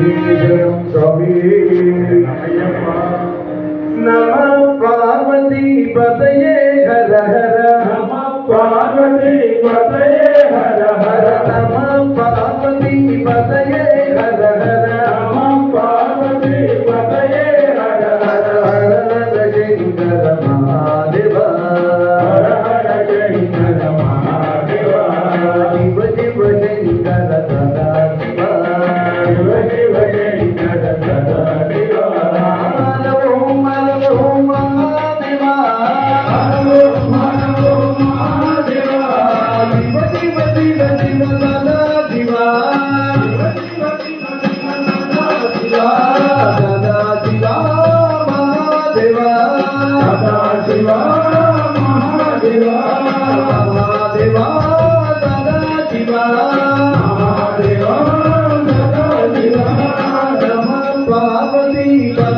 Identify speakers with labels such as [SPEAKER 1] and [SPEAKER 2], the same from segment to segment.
[SPEAKER 1] స్వామి నమ పార్వతీ పదయే హర హర
[SPEAKER 2] పార్వతీ పతయే హర
[SPEAKER 1] హర
[SPEAKER 2] హర
[SPEAKER 1] నమ పార్వతీ పదయే హర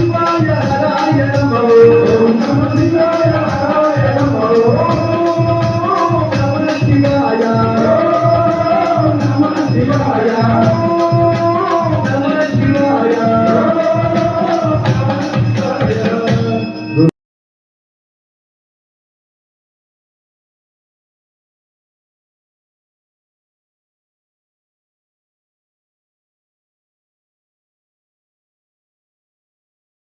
[SPEAKER 2] digo